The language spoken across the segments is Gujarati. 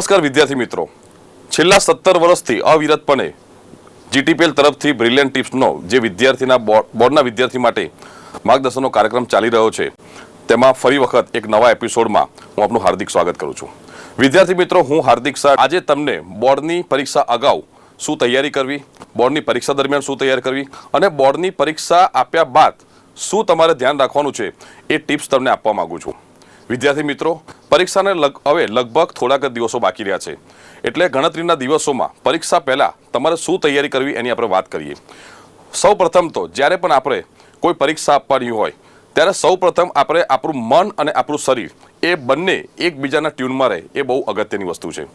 નમસ્કાર વિદ્યાર્થી મિત્રો. છેલ્લા સત્તર વર્ષથી અવિરતપણે જીટીપીએલ તરફથી બ્રિલિયન્ટ ટિપ્સનો જે વિદ્યાર્થીના બોર્ડના વિદ્યાર્થી માટે માર્ગદર્શનનો કાર્યક્રમ ચાલી રહ્યો છે, તેમાં ફરી વખત એક નવા એપિસોડમાં હું આપનું હાર્દિક સ્વાગત કરું છું. વિદ્યાર્થી મિત્રો, હું હાર્દિક શાહ આજે તમને બોર્ડની પરીક્ષા અગાઉ શું તૈયારી કરવી, બોર્ડની પરીક્ષા દરમિયાન શું તૈયારી કરવી અને બોર્ડની પરીક્ષા આપ્યા બાદ શું તમારે ધ્યાન રાખવાનું છે એ ટિપ્સ તમને આપવા માંગુ છું. વિદ્યાર્થી મિત્રો, પરીક્ષાને હવે લગભગ થોડાક જ દિવસો બાકી રહ્યા છે. એટલે ગણતરીના દિવસોમાં પરીક્ષા પહેલાં તમારે શું તૈયારી કરવી એની આપણે વાત કરીએ. સૌ તો જ્યારે પણ આપણે કોઈ પરીક્ષા આપવાની હોય, ત્યારે સૌ આપણે આપણું મન અને આપણું શરીર એ બંને એકબીજાના ટ્યુનમાં રહે, એ બહુ અગત્યની વસ્તુ છે.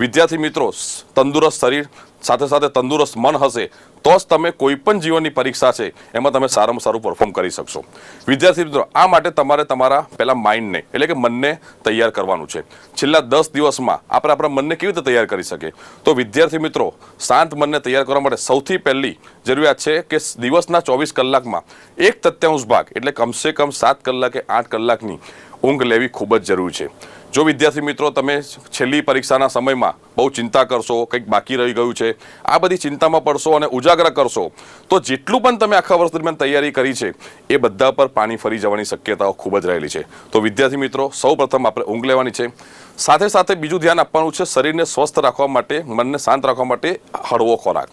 વિદ્યાર્થી મિત્રો તંદુરસ્ત શરીર, સાથે સાથે તંદુરસ્ત મન હશે, તો જ તમે કોઈ પણ જીવનની પરીક્ષા છે, એમાં તમે સારામાં સારું પરફોર્મ કરી શકશો. વિદ્યાર્થી મિત્રો, આ માટે તમારે તમારા પહેલાં માઇન્ડને એટલે કે મનને તૈયાર કરવાનું છે. છેલ્લા દસ દિવસમાં આપણે આપણા મનને કેવી રીતે તૈયાર કરી શકીએ? તો વિદ્યાર્થી મિત્રો, શાંત મનને તૈયાર કરવા માટે સૌથી પહેલી જરૂરિયાત છે કે દિવસના ચોવીસ કલાકમાં એક તથ્યાંશ ભાગ, એટલે કમસે કમ સાત કલાકે આઠ કલાકની ઊંઘ લેવી ખૂબ જ જરૂરી છે. જો વિદ્યાર્થી મિત્રો તમે છેલ્લી પરીક્ષાના સમયમાં બહુ ચિંતા કરશો, કંઈક બાકી રહી ગયું છે, આ બધી ચિંતામાં પડશો અને ઉજાગર કરશો, તો જેટલું પણ તમે આખા વર્ષ દરમિયાન તૈયારી કરી છે, એ બધા પર પાણી ફરી જવાની શક્યતાઓ ખૂબ જ રહેલી છે. તો વિદ્યાર્થી મિત્રો સૌ આપણે ઊંઘ લેવાની છે. સાથે સાથે બીજું ધ્યાન આપવાનું છે શરીરને સ્વસ્થ રાખવા માટે, મનને શાંત રાખવા માટે હળવો ખોરાક.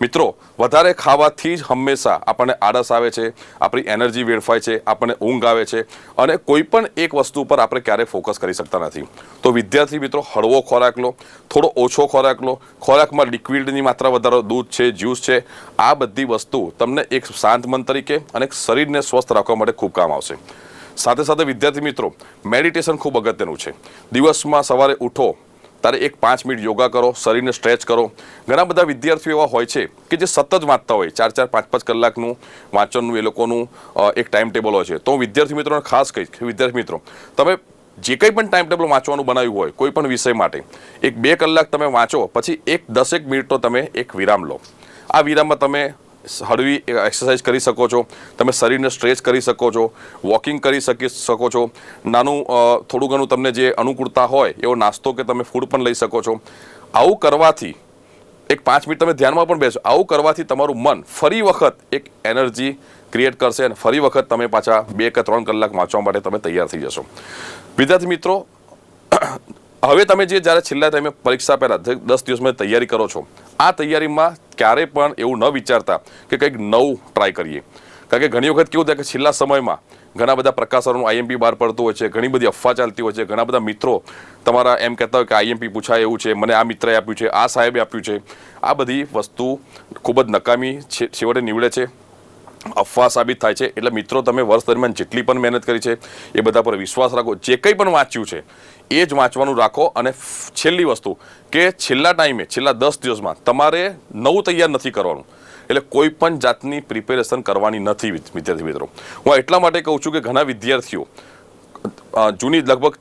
મિત્રો, વધારે ખાવાથી જ હંમેશા આપણને આળસ આવે છે, આપણી એનર્જી વેડફાય છે, આપણને ઊંઘ આવે છે અને કોઈ પણ એક વસ્તુ પર આપણે ક્યારેય ફોકસ કરી શકતા નથી. તો વિદ્યાર્થી મિત્રો, હળવો ખોરાક લો, થોડો ઓછો ખોરાક લો. ખોરાકમાં લિક્વિડની માત્રા વધારો, દૂધ છે, જ્યુસ છે, આ બધી વસ્તુ તમને એક શાંત મન તરીકે અને શરીરને સ્વસ્થ રાખવા માટે ખૂબ કામ આવશે. સાથે સાથે વિદ્યાર્થી મિત્રો, મેડિટેશન ખૂબ અગત્યનું છે. દિવસમાં સવારે ઉઠો તારે એક પાંચ મિનિટ યોગા કરો, શરીરને સ્ટ્રેચ કરો. ઘણા બધા વિદ્યાર્થીઓ એવા હોય છે કે જે સતત વાંચતા હોય, ચાર ચાર, પાંચ પાંચ કલાકનું વાંચનનું એ લોકોનું એક ટાઈમ ટેબલ હોય છે. તો હું વિદ્યાર્થી મિત્રોને ખાસ કહીશ કે વિદ્યાર્થી મિત્રો, તમે જે કંઈ પણ ટાઈમ ટેબલ વાંચવાનું બનાવ્યું હોય, કોઈ પણ વિષય માટે, એક બે કલાક તમે વાંચો, પછી એક દસેક મિનિટનો તમે એક વિરામ લો. આ વિરામમાં તમે હળવી એક્સરસાઇઝ કરી શકો છો. તમે શરીરને સ્ટ્રેચ કરી શકો છો. વોકિંગ કરી શકી, શકો છો. નાનું થોડું ઘણું તમને જે અનુકૂળતા હોય, એવો નાસ્તો કે તમે ફૂડ પણ લઈ શકો છો. આવું કરવાથી, એક પાંચ મિનિટ તમે ધ્યાનમાં પણ બેસો, આવું કરવાથી તમારું મન ફરી વખત એક એનર્જી ક્રિએટ કરશે અને ફરી વખત તમે પાછા બે કે ત્રણ કલાક વાંચવા માટે તમે તૈયાર થઈ જશો. વિદ્યાર્થી મિત્રો હવે તમે જે જ્યારે છેલ્લા ટાઈમે પરીક્ષા પહેલાં દસ દિવસમાં તૈયારી કરો છો, આ તૈયારીમાં ક્યારે પણ એવું ન વિચારતા કે કંઈક નવું ટ્રાય કરીએ. કારણ કે ઘણી વખત કેવું થાય કે છેલ્લા સમયમાં ઘણા બધા પ્રકાશનોનું આઈએમપી બહાર પડતું હોય છે, ઘણી બધી અફવા ચાલતી હોય છે, ઘણા બધા મિત્રો તમારા એમ કહેતા હોય કે આઈએમપી પૂછાય એવું છે, મને આ મિત્રએ આપ્યું છે, આ સાહેબે આપ્યું છે. આ બધી વસ્તુ ખૂબ જ નકામી છેવટે નીવડે છે. અફવા સાબિત થાય છે. એટલે મિત્રો, તમે વર્ષ દરમિયાન જેટલી પણ મહેનત કરી છે, એ બધા પર વિશ્વાસ રાખો. જે કંઈ પણ વાંચ્યું છે, એ જ વાંચવાનું રાખો. અને છેલ્લી વસ્તુ કે છેલ્લા ટાઈમે, છેલ્લા દસ દિવસમાં તમારે નવું તૈયાર નથી કરવાનું. એટલે કોઈ પણ જાતની પ્રિપેરેશન કરવાની નથી વિદ્યાર્થી મિત્રો. હું એટલા માટે કહું છું કે ઘણા વિદ્યાર્થીઓ જૂની લગભગ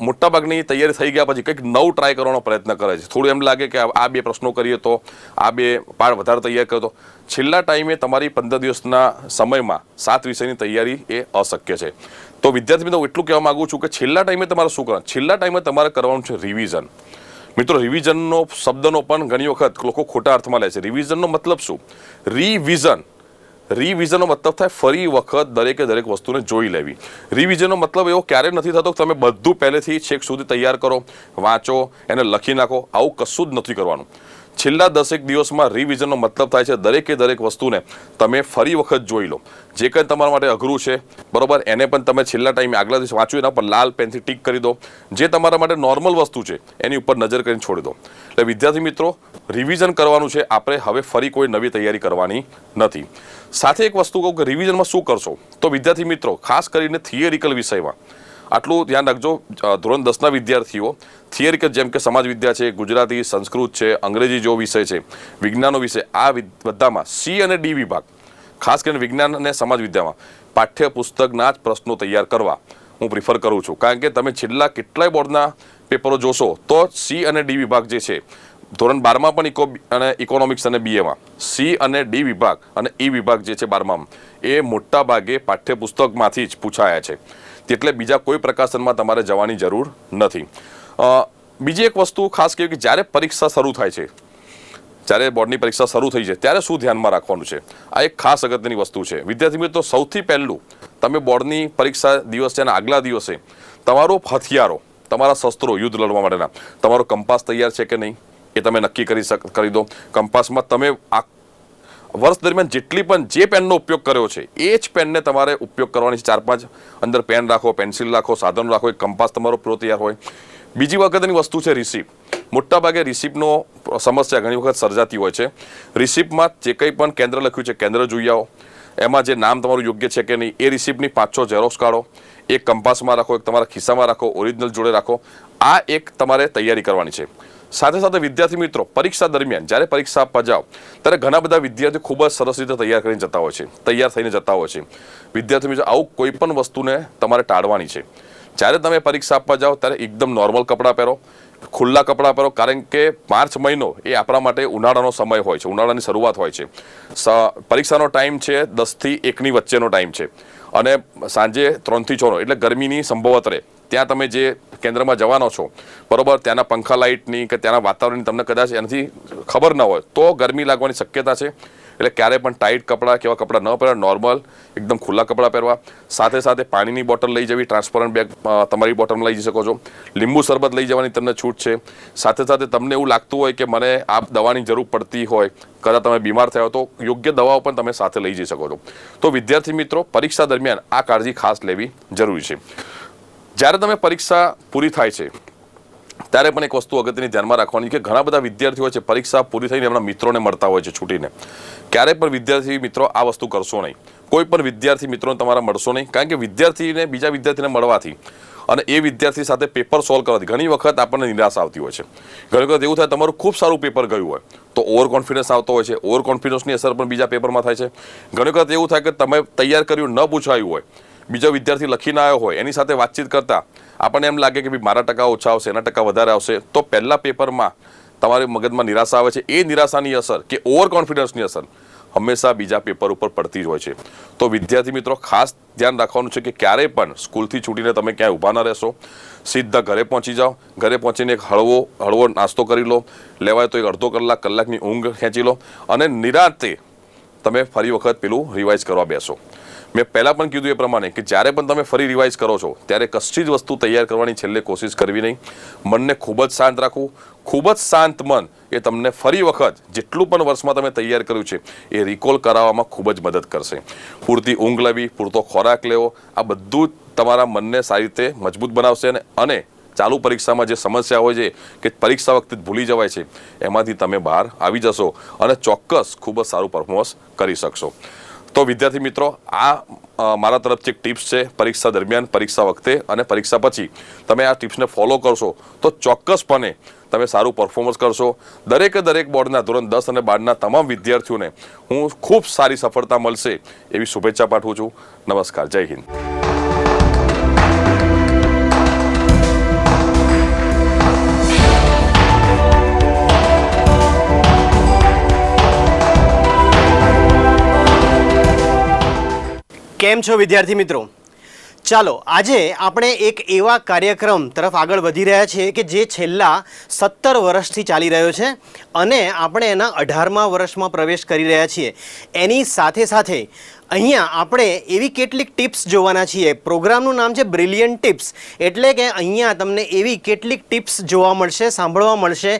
મોટાભાગની તૈયારી થઈ ગયા પછી કંઈક નવું ટ્રાય કરવાનો પ્રયત્ન કરે છે. થોડું એમ લાગે કે આ બે પ્રશ્નો કરીએ તો, આ બે પાર વધારે તૈયાર કર્યો તો. છેલ્લા ટાઈમે તમારી પંદર દિવસના સમયમાં સાત વિષયની તૈયારી એ અશક્ય છે. તો વિદ્યાર્થી મિત્રો એટલું કહેવા માગું છું કે છેલ્લા ટાઈમે તમારે શું કરવાનું? છેલ્લા ટાઈમે તમારે કરવાનું છે રિવિઝન મિત્રો રિવિઝનનો શબ્દનો પણ ઘણી વખત લોકો ખોટા અર્થમાં લે છે. રિવિઝનનો મતલબ શું? રિવિઝન રિવિઝનનો મતલબ થાય ફરી વખત દરેકે દરેક વસ્તુને જોઈ લેવી. રિવિઝનનો મતલબ એવો ક્યારે નથી થતો તમે બધું પહેલેથી છેક સુધી તૈયાર કરો, વાંચો, એને લખી નાખો, આવું કશું જ નથી કરવાનું. છેલ્લા દસેક દિવસમાં રિવિઝનનો મતલબ થાય છે દરેકે દરેક વસ્તુને તમે ફરી વખત જોઈ લો. જે કંઈ તમારા માટે અઘરું છે, બરોબર, એને પણ તમે છેલ્લા ટાઈમે આગલા દિવસ વાંચ્યું એના પર લાલ પેનથી ટીક કરી દો. જે તમારા માટે નોર્મલ વસ્તુ છે, એની ઉપર નજર કરીને છોડી દો. એટલે વિદ્યાર્થી મિત્રો રિવિઝન કરવાનું છે, આપણે હવે ફરી કોઈ નવી તૈયારી કરવાની નથી. સાથે એક વસ્તુ કહું કે રિવિઝનમાં શું કરશો? તો વિદ્યાર્થી મિત્રો, ખાસ કરીને થિયરિકલ વિષયમાં. આટલું ધ્યાન રાખજો. ધોરણ દસના વિદ્યાર્થીઓ થિયરિકલ જેમ કે સમાજ વિદ્યા છે, ગુજરાતી, સંસ્કૃત છે, અંગ્રેજી જો વિષય છે વિજ્ઞાનનો વિષય, આ બધામાં સી અને ડી વિભાગ, ખાસ કરીને વિજ્ઞાન અને સમાજ વિદ્યામાં પાઠ્યપુસ્તકના જ પ્રશ્નો તૈયાર કરવા હું પ્રિફર કરું છું. કારણ કે તમે છેલ્લા કેટલાય બોર્ડના પેપરો જોશો, તો સી અને ડી વિભાગ જે છે, ધોરણ બારમાં પણ ઇકો, અને ઇકોનોમિક્સ અને બીએમાં સી અને ડી વિભાગ અને ઈ વિભાગ જે છે બારમામાં એ મોટા ભાગે પાઠ્યપુસ્તકમાંથી જ પૂછાયા છે. એટલે બીજા કોઈ પ્રકાશનમાં તમારે જવાની જરૂર નથી. બીજી એક વસ્તુ ખાસ કહેવી કે જ્યારે પરીક્ષા શરૂ થાય છે, જ્યારે બોર્ડની પરીક્ષા શરૂ થઈ છે, ત્યારે શું ધ્યાનમાં રાખવાનું છે? આ એક ખાસ અગત્યની વસ્તુ છે. વિદ્યાર્થી મિત્રો, સૌથી પહેલું, તમે બોર્ડની પરીક્ષા દિવસે અને આગલા દિવસે તમારો હથિયારો, તમારા શસ્ત્રો યુદ્ધ લડવા માટેના, તમારો કંપાસ તૈયાર છે કે નહીં? એ તમે નક્કી કરી શક, કરી દો. કંપાસમાં તમે આ વર્ષ દરમિયાન જેટલી પણ જે પેનનો ઉપયોગ કર્યો છે, એ જ પેનને તમારે ઉપયોગ કરવાની છે. ચાર પાંચ અંદર પેન રાખો, પેન્સિલ રાખો, સાધનો રાખો, એક કંપાસ તમારો પૂરો તૈયાર હોય. બીજી વખતની વસ્તુ છે રિસિપ્ટ મોટાભાગે રિસિપ્ટનો સમસ્યા ઘણી વખત સર્જાતી હોય છે. રિસિપ્ટમાં જે કંઈ પણ કેન્દ્ર લખ્યું છે, કેન્દ્ર જોઈ આવો. એમાં જે નામ તમારું યોગ્ય છે કે નહીં, એ રિસિપ્ટની પાંચ છ ઝેરોક્સ કાઢો. એક કંપાસમાં રાખો, એક તમારા ખિસ્સામાં રાખો, ઓરિજિનલ જોડે રાખો. આ એક તમારે તૈયારી કરવાની છે. સાથે સાથે વિદ્યાર્થી મિત્રો, પરીક્ષા દરમિયાન જ્યારે પરીક્ષા આપવા જાઓ, ત્યારે ઘણા બધા વિદ્યાર્થીઓ ખૂબ જ સરસ રીતે તૈયાર કરીને જતા હોય છે, તૈયાર થઈને જતા હોય છે. વિદ્યાર્થી મિત્રો, આવું કોઈ પણ વસ્તુને તમારે ટાળવાની છે. જ્યારે તમે પરીક્ષા આપવા જાઓ, ત્યારે એકદમ નોર્મલ કપડાં પહેરો, ખુલ્લા કપડાં પહેરો, કારણ કે માર્ચ મહિનો એ આપણા માટે ઉનાળાનો સમય હોય છે, ઉનાળાની શરૂઆત હોય છે. પરીક્ષાનો ટાઈમ છે દસથી એકની વચ્ચેનો ટાઈમ છે. અને સાંજે ત્રણથી છનો, એટલે ગરમીની સંભવત રહે ત્યાં તમે જે કેન્દ્રમાં જવાનો છો, બરોબર, ત્યાંના પંખા લાઇટની કે ત્યાંના વાતાવરણની તમને કદાચ એનાથી ખબર ન હોય, તો ગરમી લાગવાની શક્યતા છે. એટલે ક્યારે પણ ટાઈટ કપડાં કેવા કપડાં ન પહેરવા, નોર્મલ, એકદમ ખુલ્લા કપડાં પહેરવા. સાથે સાથે પાણીની બોટલ લઈ જવી, ટ્રાન્સપરન્ટ બેગ તમારી બોટલમાં લઈ જઈ શકો છો. લીંબુ શરબત લઈ જવાની તમને છૂટ છે. સાથે સાથે તમને એવું લાગતું હોય કે મને આ દવાની જરૂર પડતી હોય, કદાચ તમે બીમાર થયા તો યોગ્ય દવાઓ પણ તમે સાથે લઈ જઈ શકો છો. તો વિદ્યાર્થી મિત્રો, પરીક્ષા દરમિયાન આ કાળજી ખાસ લેવી જરૂરી છે. જ્યારે તમે પરીક્ષા પૂરી થાય છે, ત્યારે પણ એક વસ્તુ અગત્યની ધ્યાનમાં રાખવાની કે ઘણા બધા વિદ્યાર્થીઓ છે, પરીક્ષા પૂરી થઈને એમના મિત્રોને મળતા હોય છે છૂટીને. ક્યારે પણ વિદ્યાર્થી મિત્રો આ વસ્તુ કરશો નહીં. કોઈ પણ વિદ્યાર્થી મિત્રોને તમારા મળશો નહીં, કારણ કે વિદ્યાર્થીને બીજા વિદ્યાર્થીને મળવાથી અને એ વિદ્યાર્થી સાથે પેપર સોલ્વ કરવાથી ઘણી વખત આપણને નિરાશ આવતી હોય છે. ઘણી વખત એવું થાય તમારું ખૂબ સારું પેપર ગયું હોય, તો ઓવર કોન્ફિડન્સ આવતો હોય છે ઓવર કોન્ફિડન્સની અસર પણ બીજા પેપરમાં થાય છે. ઘણી વખત એવું થાય કે તમે તૈયાર કર્યું, ન પૂછાયું હોય બીજો વિદ્યાર્થી લખીને આવ્યો હોય, એની સાથે વાતચીત કરતા આપણને એમ લાગે કે ભાઈ મારા ટકા ઓછા આવશે, એના ટકા વધારે આવશે. તો પહેલા પેપરમાં તમારે મગજમાં નિરાશા આવે છે. એ નિરાશાની અસર કે ઓવર કોન્ફિડન્સની અસર હંમેશા બીજા પેપર ઉપર પડતી જ હોય છે. તો વિદ્યાર્થી મિત્રો, ખાસ ધ્યાન રાખવાનું છે કે ક્યારેય પણ સ્કૂલથી છૂટીને તમે ક્યાંય ઊભા ન રહેશો. સીધા ઘરે પહોંચી જાઓ. ઘરે પહોંચીને એક હળવો હળવો નાસ્તો કરી લો. લેવાય તો એક અડધો કલાક, કલાકની ઊંઘ ખેંચી લો. અને નિરાંતે તમે ફરી વખત પેલું રિવાઇઝ કરવા બેસો. મેં પહેલાં પણ કીધું એ પ્રમાણે કે જ્યારે પણ તમે ફરી રિવાઇઝ કરો છો, ત્યારે કશી જ વસ્તુ તૈયાર કરવાની છેલ્લે કોશિશ કરવી નહીં. મનને ખૂબ જ શાંત રાખવું. ખૂબ જ શાંત મન એ તમને ફરી વખત જેટલું પણ વર્ષમાં તમે તૈયાર કર્યું છે, એ રિકોલ કરાવવામાં ખૂબ જ મદદ કરશે. પૂરતી ઊંઘ લેવી, પૂરતો ખોરાક લેવો, આ બધું જ તમારા મનને સારી રીતે મજબૂત બનાવશે અને ચાલુ પરીક્ષામાં જે સમસ્યા હોય છે, કે પરીક્ષા વખતે ભૂલી જવાય છે, એમાંથી તમે બહાર આવી જશો અને ચોક્કસ ખૂબ જ સારું પરફોર્મન્સ કરી શકશો. તો વિદ્યાર્થી મિત્રો, આ મારા તરફથી એક ટિપ્સ છે પરીક્ષા દરમિયાન, પરીક્ષા વખતે અને પરીક્ષા પછી. તમે આ ટિપ્સને ફોલો કરશો તો ચોક્કસપણે તમે સારું પરફોર્મન્સ કરશો. દરેકે દરેક બોર્ડના ધોરણ દસ અને બારના તમામ વિદ્યાર્થીઓને હું ખૂબ સારી સફળતા મળશે એવી શુભેચ્છા પાઠવું છું. નમસ્કાર, જય હિન્દ. કેમ છો વિદ્યાર્થી મિત્રો? ચાલો, આજે આપણે એક એવા કાર્યક્રમ તરફ આગળ વધી રહ્યા છીએ કે જે છેલ્લા સત્તર વર્ષથી ચાલી રહ્યો છે અને આપણે એના અઢારમા વર્ષમાં પ્રવેશ કરી રહ્યા છીએ. એની સાથે સાથે અહીંયા આપણે એવી કેટલીક ટિપ્સ જોવાના છીએ. પ્રોગ્રામનું નામ છે બ્રિલિયન્ટ ટિપ્સ એટલે કે અહીંયા તમને એવી કેટલીક ટિપ્સ જોવા મળશે, સાંભળવા મળશે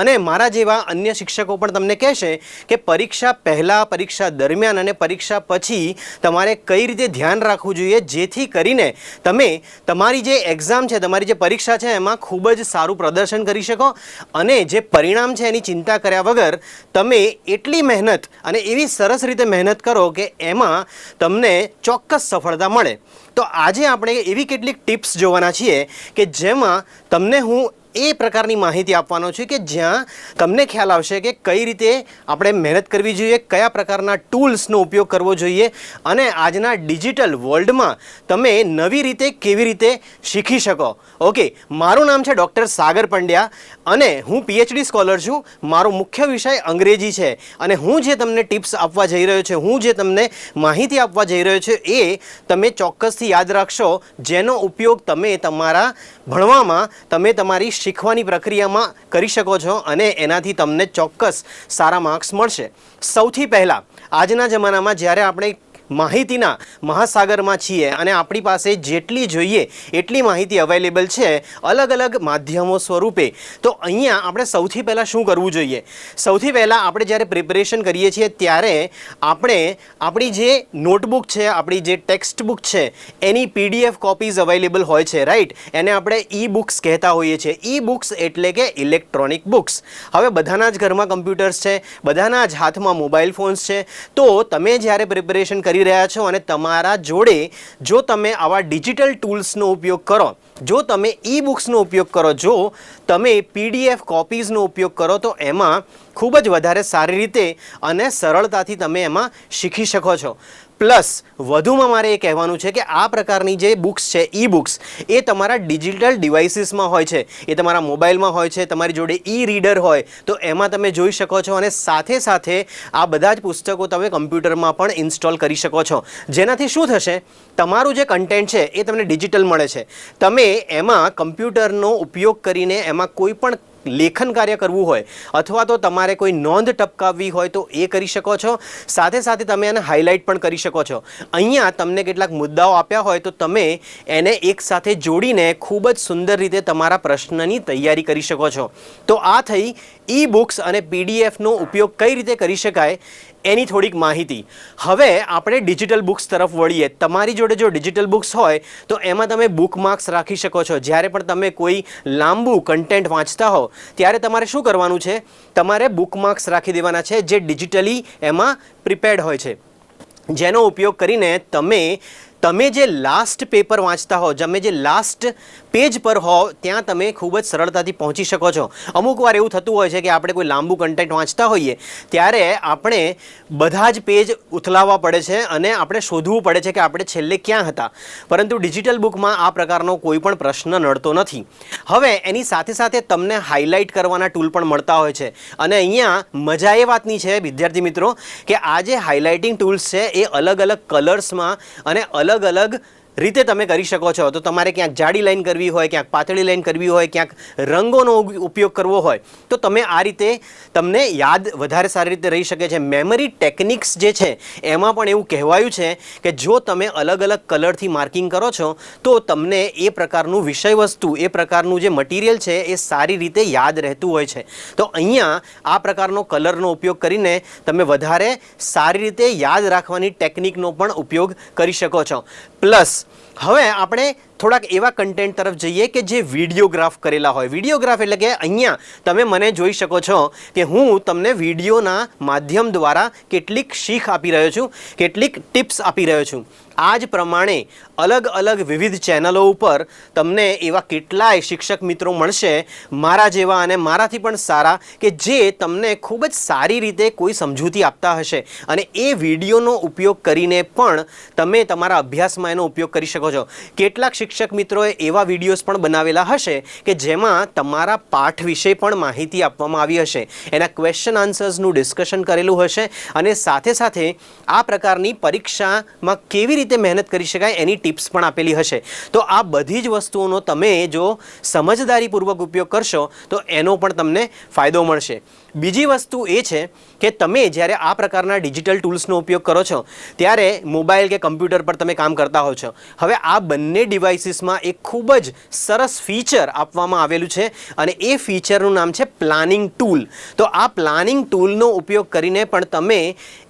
અને મારા જેવા અન્ય શિક્ષકો પણ તમને કહેશે કે પરીક્ષા પહેલાં, પરીક્ષા દરમિયાન અને પરીક્ષા પછી તમારે કઈ રીતે ધ્યાન રાખવું જોઈએ જેથી કરીને તમે તમારી જે એક્ઝામ છે, તમારી જે પરીક્ષા છે, એમાં ખૂબ જ સારું પ્રદર્શન કરી શકો અને જે પરિણામ છે, એની ચિંતા કર્યા વગર તમે એટલી મહેનત અને એવી સરસ રીતે મહેનત કરો કે એમાં તમને ચોક્કસ સફળતા મળે. તો આજે આપણે એવી કેટલીક ટિપ્સ જોવાના છીએ કે જેમાં તમને હું એ પ્રકારની માહિતી આપવાનો છું કે જ્યાં તમને ખ્યાલ આવશે કે કઈ રીતે આપણે મહેનત કરવી જોઈએ, કયા પ્રકારના ટૂલ્સનો ઉપયોગ કરવો જોઈએ અને આજના ડિજિટલ વર્લ્ડમાં તમે નવી રીતે કેવી રીતે શીખી શકો. ઓકે, મારું નામ છે ડૉક્ટર સાગર પંડ્યા અને હું પીએચડી સ્કોલર છું. મારો મુખ્ય વિષય અંગ્રેજી છે અને હું જે તમને ટિપ્સ આપવા જઈ રહ્યો છું, હું જે તમને માહિતી આપવા જઈ રહ્યો છું એ તમે ચોક્કસથી યાદ રાખશો, જેનો ઉપયોગ તમે તમારા ભણવામાં, તમે તમારી શીખવાની પ્રક્રિયામાં કરી શકો છો અને એનાથી તમને ચોક્કસ સારા માર્ક્સ મળશે. સૌથી પહેલાં, આજના જમાનામાં જ્યારે આપણે માહિતીના મહાસાગરમાં છીએ અને આપણી પાસે જેટલી જોઈએ એટલી માહિતી અવેલેબલ છે અલગ અલગ માધ્યમો સ્વરૂપે. તો અહીંયા આપણે સૌથી પહેલાં શું કરવું જોઈએ? સૌથી પહેલાં આપણે જ્યારે પ્રિપરેશન કરીએ છીએ ત્યારે આપણે આપણી જે નોટબુક છે, આપણી જે ટેક્સ્ટ બુક છે, એની પીડીએફ કોપીઝ અવેલેબલ હોય છે રાઈટ એને આપણે ઈ બુક્સ કહેતા હોઈએ છીએ. ઈ બુક્સ એટલે કે ઇલેક્ટ્રોનિક બુક્સ હવે બધાના જ ઘરમાં કમ્પ્યુટર્સ છે, બધાના જ હાથમાં મોબાઈલ ફોન્સ છે. તો તમે જ્યારે પ્રિપરેશન કરી રહ્યા છો અને તમારા જોડે જો તમે આવા ડિજિટલ ટૂલ્સનો ઉપયોગ કરો, જો તમે ઈ બુક્સનો ઉપયોગ કરો, જો તમે પીડીએફ કોપીઝનો ઉપયોગ કરો, તો એમાં ખૂબ જ વધારે સારી રીતે અને સરળતાથી તમે એમાં શીખી શકો છો. પ્લસ વધુમાં મારે એ કહેવાનું છે કે આ પ્રકારની જે બુક્સ છે ઈ બુક્સ એ તમારા ડિજિટલ ડિવાઇસીસમાં હોય છે, એ તમારા મોબાઈલમાં હોય છે, તમારી જોડે ઈ રીડર હોય, તો એમાં તમે જોઈ શકો છો અને સાથે સાથે આ બધા જ પુસ્તકો તમે કમ્પ્યુટરમાં પણ ઇન્સ્ટોલ કરી શકો છો. જેનાથી શું થશે? તમારું જે કન્ટેન્ટ છે, એ તમને ડિજિટલ મળે છે. તમે એમાં કમ્પ્યુટરનો ઉપયોગ કરીને એમાં કોઈ પણ લેખન કાર્ય કરવું હોય અથવા તો તમારે કોઈ નોંધ ટપકાવવી હોય તો એ કરી શકો છો. સાથે સાથે તમે એને હાઇલાઇટ પણ કરી શકો છો. અહીંયા તમને કેટલાક મુદ્દાઓ આપ્યા હોય તો તમે એને એકસાથે જોડીને ખૂબ જ સુંદર રીતે તમારા પ્રશ્નની તૈયારી કરી શકો છો. તો આ થઈ ઈ બુક્સ અને પીડીએફનો ઉપયોગ કઈ રીતે કરી શકાય? એની થોડીક માહિતી. હવે આપણે ડિજિટલ બુક્સ તરફ વળીએ. તમારી જોડે જો ડિજિટલ બુક્સ હોય, તો એમાં તમે બુક માર્ક્સ રાખી શકો છો. જ્યારે પણ તમે કોઈ લાંબુ કન્ટેન્ટ વાંચતા હો, ત્યારે તમારે શું કરવાનું છે? તમારે બુક માર્ક્સ રાખી દેવાના છે, જે ડિજિટલી એમાં પ્રિપેર્ડ હોય છે. જેનો ઉપયોગ કરીને તમે તમે જે લાસ્ટ પેપર વાંચતા હો તમે જે લાસ્ટ પેજ પર હો, ત્યાં તમે ખૂબ જ સરળતાથી પહોંચી શકો છો. અમુક વાર એવું થતું હોય છે કે આપણે કોઈ લાંબુ કન્ટેન્ટ વાંચતા હોઈએ, ત્યારે આપણે બધા જ પેજ ઉથલાવવા પડે છે અને આપણે શોધવું પડે છે કે આપણે છેલ્લે ક્યાં હતા. પરંતુ ડિજિટલ બુકમાં આ પ્રકારનો કોઈ પણ પ્રશ્ન નડતો નથી. હવે એની સાથે સાથે તમને હાઇલાઇટ કરવાના ટૂલ પણ મળતા હોય છે. અને અહીંયા મજા એ વાતની છે, વિદ્યાર્થી મિત્રો, કે આ જે હાઇલાઇટિંગ ટૂલ્સ છે, એ અલગ અલગ કલર્સમાં અને અલગ અલગ રીતે તમે કરી શકો છો. તો તમારે ક્યાંક જાડી લાઈન કરવી હોય, ક્યાંક પાતળી લાઈન કરવી હોય, ક્યાંક રંગોનો ઉપયોગ કરવો હોય, તો તમે આ રીતે તમને યાદ વધારે સારી રીતે રહી શકે છે. મેમરી ટેકનિક્સ જે છે, એમાં પણ એવું કહેવાયું છે કે જો તમે અલગ અલગ કલરથી માર્કિંગ કરો છો, તો તમને એ પ્રકારનું વિષય વસ્તુ એ પ્રકારનું જે મટીરિયલ છે, એ સારી રીતે યાદ રહેતું હોય છે. તો અહીંયા આ પ્રકારનો કલરનો ઉપયોગ કરીને તમે વધારે સારી રીતે યાદ રાખવાની ટેકનિકનો પણ ઉપયોગ કરી શકો છો. પ્લસ હવે આપણે થોડાક એવા કન્ટેન્ટ તરફ જઈએ કે જે વિડીયોગ્રાફ કરેલા હોય. વિડીયોગ્રાફ એટલે કે અહીંયા તમે મને જોઈ શકો છો કે હું તમને વિડીયોના માધ્યમ દ્વારા કેટલીક શીખ આપી રહ્યો છું, કેટલીક ટિપ્સ આપી રહ્યો છું. આ જ પ્રમાણે અલગ અલગ વિવિધ ચેનલો ઉપર તમને એવા કેટલાય શિક્ષક મિત્રો મળશે, મારા જેવા અને મારાથી પણ સારા, કે જે તમને ખૂબ જ સારી રીતે કોઈ સમજૂતી આપતા હશે. અને એ વિડીયોનો ઉપયોગ કરીને પણ તમે તમારા અભ્યાસમાં એનો ઉપયોગ કરી શકો છો. કેટલાક શિક્ષક મિત્રોએ એવા વિડીયોઝ પણ બનાવેલા હશે કે જેમાં તમારા પાઠ વિશે પણ માહિતી આપવામાં આવી હશે. એના ક્વેશ્ચન આન્સર્સનું ડિસ્કશન કરેલું હશે અને સાથે સાથે આ પ્રકારની પરીક્ષામાં કેવી રીતે મહેનત કરી શકાય એની ટિપ્સ પણ આપેલી હશે. તો આ બધી જ વસ્તુઓનો તમે જો સમજદારીપૂર્વક ઉપયોગ કરશો તો એનો પણ તમને ફાયદો મળશે. બીજી વસ્તુ એ છે કે તમે જ્યારે આ પ્રકારના ડિજિટલ ટૂલ્સનો ઉપયોગ કરો છો, ત્યારે મોબાઈલ કે કમ્પ્યુટર પર તમે કામ કરતા હો છો. હવે આ બંને ડિવાઇસીસમાં એક ખૂબ જ સરસ ફીચર આપવામાં આવેલું છે અને એ ફીચરનું નામ છે પ્લાનિંગ ટૂલ. તો આ પ્લાનિંગ ટૂલનો ઉપયોગ કરીને પણ તમે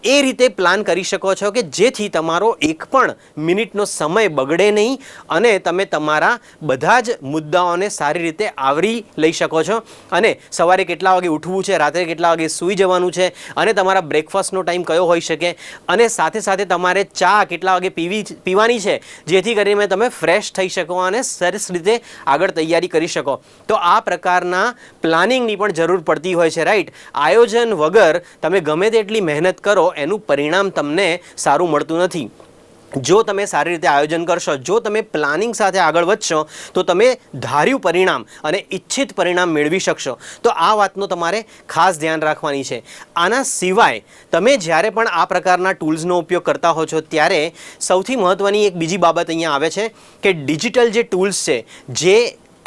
એ રીતે પ્લાન કરી શકો છો કે જેથી તમારો એક પણ મિનિટનો સમય બગડે નહીં અને તમે તમારા બધા જ મુદ્દાઓને સારી રીતે આવરી લઈ શકો છો. અને સવારે કેટલા વાગે ઉઠવું છે રાત્રે કેટલા વાગે સૂઈ જવાનું છે અને તમારા બ્રેકફાસ્ટનો ટાઈમ કયો હોઈ શકે અને સાથે સાથે તમારે ચા કેટલા વાગે પીવી પીવાની છે, જેથી કરીને તમે ફ્રેશ થઈ શકો અને સરસ રીતે આગળ તૈયારી કરી શકો. તો આ પ્રકારના પ્લાનિંગની પણ જરૂર પડતી હોય છે, રાઈટ? આયોજન વગર તમે ગમે તેટલી મહેનત કરો, એનું પરિણામ તમને સારું મળતું નથી. જો તમે સારી રીતે આયોજન કરશો, જો તમે પ્લાનિંગ સાથે આગળ વધશો, તો તમે ધાર્યું પરિણામ અને ઈચ્છિત પરિણામ મેળવી શકશો. તો આ વાતનો તમારે ખાસ ધ્યાન રાખવાની છે. આના સિવાય તમે જ્યારે પણ આ પ્રકારના ટૂલ્સનો ઉપયોગ કરતા હો છો, ત્યારે સૌથી મહત્ત્વની એક બીજી બાબત અહીંયા આવે છે કે ડિજિટલ જે ટૂલ્સ છે, જે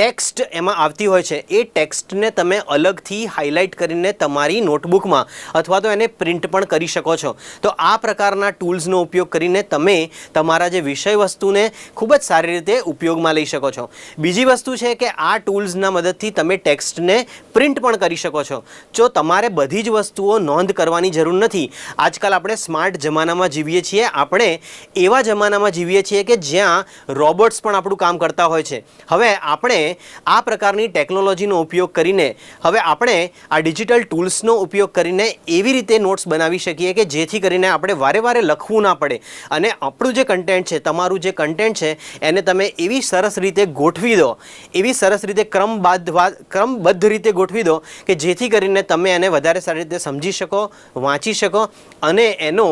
ટેક્સ્ટ એમાં આવતી હોય છે. એ ટેક્સ્ટને તમે અલગથી હાઇલાઇટ કરીને તમારી નોટબુકમાં અથવા તો એને પ્રિન્ટ પણ કરી શકો છો. તો આ પ્રકારના ટૂલ્સનો ઉપયોગ કરીને તમે તમારા જે વિષય વસ્તુને ખૂબ જ સારી રીતે ઉપયોગમાં લઈ શકો છો. બીજી વસ્તુ છે કે આ ટૂલ્સના મદદથી તમે ટેક્સ્ટને પ્રિન્ટ પણ કરી શકો છો. જો તમારે બધી જ વસ્તુઓ નોંધ કરવાની જરૂર નથી. આજકાલ આપણે સ્માર્ટ જમાનામાં જીવીએ છીએ. આપણે એવા જમાનામાં જીવીએ છીએ કે જ્યાં રોબોટ્સ પણ આપણું કામ કરતા હોય છે. હવે આપણે આ પ્રકારની ટેકનોલોજીનો ઉપયોગ કરીને હવે આપણે આ ડિજિટલ ટૂલ્સનો ઉપયોગ કરીને એવી રીતે નોટ્સ બનાવી શકીએ કે જેથી કરીને આપણે વારે વારે લખવું ના પડે. અને આપણું જે કન્ટેન્ટ છે, તમારું જે કન્ટેન્ટ છે, એને તમે એવી સરસ રીતે ગોઠવી દો. એવી સરસ રીતે ક્રમબદ્ધ ક્રમબદ્ધ રીતે ગોઠવી દો કે જેથી કરીને તમે એને વધારે સારી રીતે સમજી શકો, વાંચી શકો અને એનો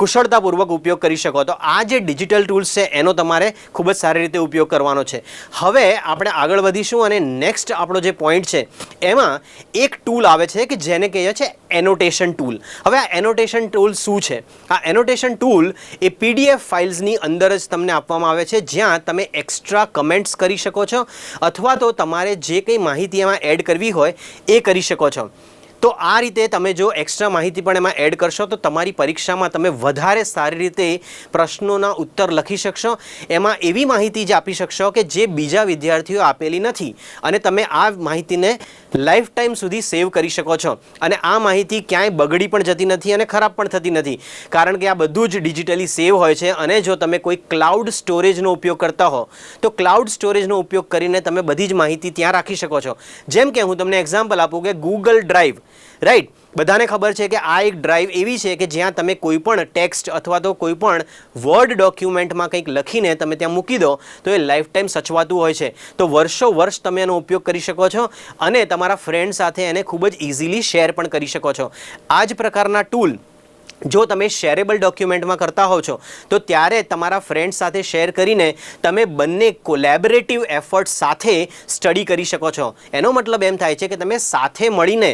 કુશળતાપૂર્વક ઉપયોગ કરી શકો. તો આ જે ડિજિટલ ટૂલ્સ છે, એનો તમારે ખૂબ જ સારી રીતે ઉપયોગ કરવાનો છે. હવે આપણે આગળ વધીશું અને નેક્સ્ટ આપણો જે પોઈન્ટ છે, એમાં એક ટૂલ આવે છે કે જેને કહીએ છે એનોટેશન ટૂલ. હવે આ એનોટેશન ટૂલ શું છે? આ એનોટેશન ટૂલ એ પીડીએફ ફાઇલ્સની અંદર જ તમને આપવામાં આવે છે, જ્યાં તમે એક્સ્ટ્રા કમેન્ટ્સ કરી શકો છો, અથવા તો તમારે જે કંઈ માહિતી એમાં એડ કરવી હોય એ કરી શકો છો. તો આ રીતે તમે જો એક્સ્ટ્રા માહિતી પણ એમાં એડ કરશો, તો તમારી પરીક્ષામાં તમે વધારે સારી રીતે પ્રશ્નોના ઉત્તર લખી શકશો. એમાં એવી માહિતી જ આપી શકશો કે જે બીજા વિદ્યાર્થીઓ આપેલી નથી. અને તમે આ માહિતીને લાઈફ ટાઈમ સુધી સેવ કરી શકો છો. અને આ માહિતી ક્યાંય બગડી પણ જતી નથી અને ખરાબ પણ થતી નથી. કારણ કે આ બધું જ ડિજિટલી સેવ હોય છે અને જો તમે કોઈ ક્લાઉડ સ્ટોરેજનો ઉપયોગ કરતા હો, તો ક્લાઉડ સ્ટોરેજનો ઉપયોગ કરીને તમે બધી જ માહિતી ત્યાં રાખી શકો છો. જેમ કે હું તમને એક્ઝામ્પલ આપું કે ગૂગલ ડ્રાઈવ રાઈટ બધાને ખબર છે કે આ એક ડ્રાઈવ એવી છે કે જ્યાં તમે કોઈ પણ ટેક્સ્ટ અથવા તો કોઈ પણ વર્ડ ડોક્યુમેન્ટમાં કંઈક લખીને તમે ત્યાં મૂકી દો, તો એ લાઈફ ટાઈમ સચવાતું હોય છે. તો વર્ષો વર્ષ તમે એનો ઉપયોગ કરી શકો છો અને તમારા ફ્રેન્ડ સાથે એને ખૂબ જ ઇઝીલી શેર પણ કરી શકો છો. આ જ પ્રકારના ટૂલ જો તમે શેરેબલ ડોક્યુમેન્ટમાં કરતા હોવ છો, તો ત્યારે તમારા ફ્રેન્ડ સાથે શેર કરીને તમે બંને કોલેબરેટિવ એફર્ટ સાથે સ્ટડી કરી શકો છો. એનો મતલબ એમ થાય છે કે તમે સાથે મળીને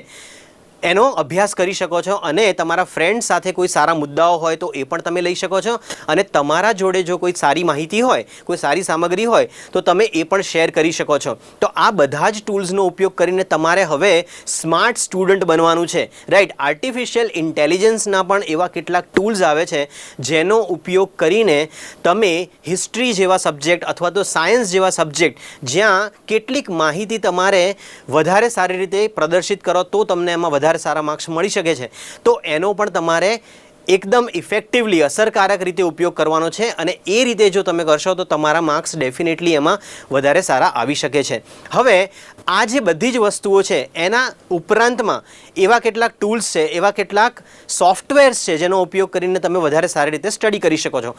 એનો અભ્યાસ કરી શકો છો અને તમારા ફ્રેન્ડ સાથે કોઈ સારા મુદ્દાઓ હોય તો એ પણ તમે લઈ શકો છો. અને તમારા જોડે જો કોઈ સારી માહિતી હોય, કોઈ સારી સામગ્રી હોય, તો તમે એ પણ શેર કરી શકો છો. તો આ બધા જ ટૂલ્સનો ઉપયોગ કરીને તમારે હવે સ્માર્ટ સ્ટુડન્ટ બનવાનું છે. રાઈટ આર્ટિફિશિયલ ઇન્ટેલિજન્સના પણ એવા કેટલાક ટૂલ્સ આવે છે, જેનો ઉપયોગ કરીને તમે હિસ્ટ્રી જેવા સબ્જેક્ટ અથવા તો સાયન્સ જેવા સબ્જેક્ટ જ્યાં કેટલીક માહિતી તમારે વધારે સારી રીતે પ્રદર્શિત કરો, તો તમને એમાં વધારે સારા માર્ક્સ મળી શકે છે. તો એનો પણ તમારે એકદમ ઇફેક્ટિવલી અસરકારક રીતે ઉપયોગ કરવાનો છે અને એ રીતે જો તમે કરશો તો તમારા માર્ક્સ ડેફિનેટલી એમાં વધારે સારા આવી શકે છે. હવે, આ જે બધી જ વસ્તુઓ છે, એના ઉપરાંતમાં એવા કેટલાક ટૂલ્સ છે, એવા કેટલાક સોફ્ટવેર્સ છે જેનો ઉપયોગ કરીને તમે વધારે સારી રીતે સ્ટડી કરી શકો છો.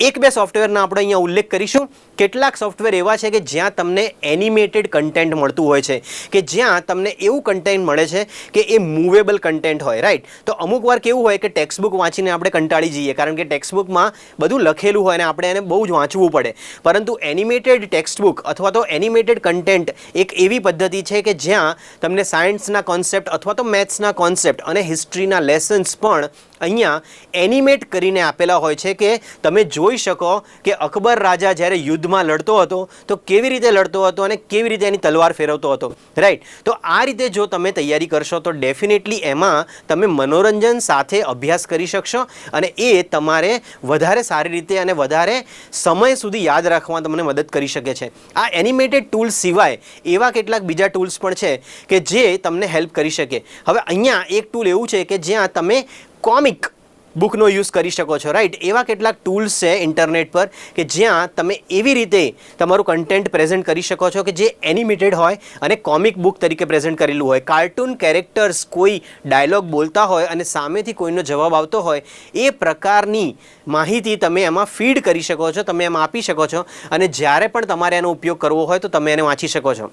એક બે સોફ્ટવેરના આપણે અહીંયા ઉલ્લેખ કરીશું. કેટલાક સોફ્ટવેર એવા છે કે જ્યાં તમને એનિમેટેડ કન્ટેન્ટ મળતું હોય છે, કે જ્યાં તમને એવું કન્ટેન્ટ મળે છે કે એ મૂવેબલ કન્ટેન્ટ હોય રાઈટ તો અમુક વાર કેવું હોય કે ટેક્સ્ટબુક વાંચીને આપણે કંટાળી જઈએ, કારણ કે ટેક્સ્ટબુકમાં બધું લખેલું હોય અને આપણે એને બહુ જ વાંચવું પડે. પરંતુ એનિમેટેડ ટેક્સ્ટબુક અથવા તો એનિમેટેડ કન્ટેન્ટ એક એવી પદ્ધતિ છે કે જ્યાં તમને સાયન્સના કોન્સેપ્ટ અથવા તો મેથ્સના કોન્સેપ્ટ અને હિસ્ટ્રીના લેસન્સ પણ અહીંયા એનિમેટ કરીને આપેલા હોય છે કે તમે જોઈ શકો કે અકબર રાજા જ્યારે યુદ્ધમાં લડતો હતો, તો કેવી રીતે લડતો હતો અને કેવી રીતે એની તલવાર ફેરવતો હતો? રાઈટ તો આ રીતે જો તમે તૈયારી કરશો, તો ડેફિનેટલી એમાં તમે મનોરંજન સાથે અભ્યાસ કરી શકશો અને એ તમારે વધારે સારી રીતે અને વધારે સમય સુધી યાદ રાખવામાં તમને મદદ કરી શકે છે. આ એનિમેટેડ ટૂલ્સ સિવાય એવા કેટલાક બીજા ટૂલ્સ પણ છે કે જે તમને હેલ્પ કરી શકે. હવે અહીંયા એક ટૂલ એવું છે કે જ્યાં તમે કોમિક બુકનો યુઝ કરી શકો છો. રાઈટ એવા કેટલાક ટૂલ્સ છે ઇન્ટરનેટ પર કે જ્યાં તમે એવી રીતે તમારું કન્ટેન્ટ પ્રેઝન્ટ કરી શકો છો કે જે એનિમેટેડ હોય અને કોમિક બુક તરીકે પ્રેઝન્ટ કરેલું હોય. કાર્ટૂન કેરેક્ટર્સ કોઈ ડાયલોગ બોલતા હોય અને સામેથી કોઈનો જવાબ આવતો હોય, એ પ્રકારની માહિતી તમે એમાં ફીડ કરી શકો છો, તમે એમાં આપી શકો છો અને જ્યારે પણ તમારે એનો ઉપયોગ કરવો હોય તો તમે એને વાંચી શકો છો.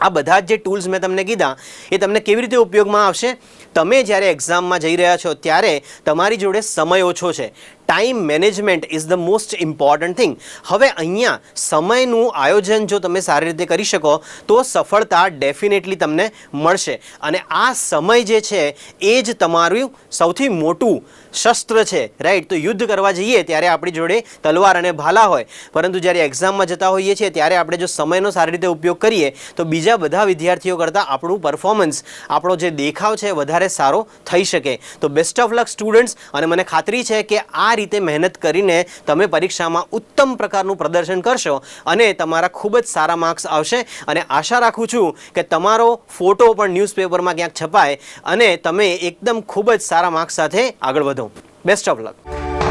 આ બધા જ જે ટૂલ્સ મેં તમને કીધા, એ તમને કેવી રીતે ઉપયોગમાં આવશે? તમે જ્યારે એક્ઝામમાં જઈ રહ્યા છો, ત્યારે તમારી જોડે સમય ઓછો છે. Time management is the most important thing હવે અહીંયા સમયનું આયોજન જો તમે સારી રીતે કરી શકો, તો સફળતા ડેફિનેટલી તમને મળશે. અને આ સમય જે છે, એ જ તમારું સૌથી મોટું શસ્ત્ર છે રાઈટ તો યુદ્ધ કરવા જઈએ ત્યારે આપણી જોડે તલવાર અને ભાલા હોય. પરંતુ જ્યારે એક્ઝામમાં જતા હોઈએ છીએ, ત્યારે આપણે જો સમયનો સારી રીતે ઉપયોગ કરીએ, તો બીજા બધા વિદ્યાર્થીઓ કરતાં આપણું પરફોર્મન્સ આપણો જે દેખાવ છે, વધારે સારો થઈ શકે. તો બેસ્ટ ઓફ લક સ્ટુડન્ટ્સ અને મને ખાતરી છે કે રીતે મહેનત કરીને તમે પરીક્ષામાં ઉત્તમ પ્રકારનું પ્રદર્શન કરશો અને તમારા ખૂબ જ સારા માર્ક્સ આવશે. અને આશા રાખું છું કે તમારો ફોટો પણ ન્યૂઝપેપરમાં ક્યાંક છપાય અને તમે એકદમ ખૂબ જ સારા માર્ક્સ સાથે આગળ વધો. Best of luck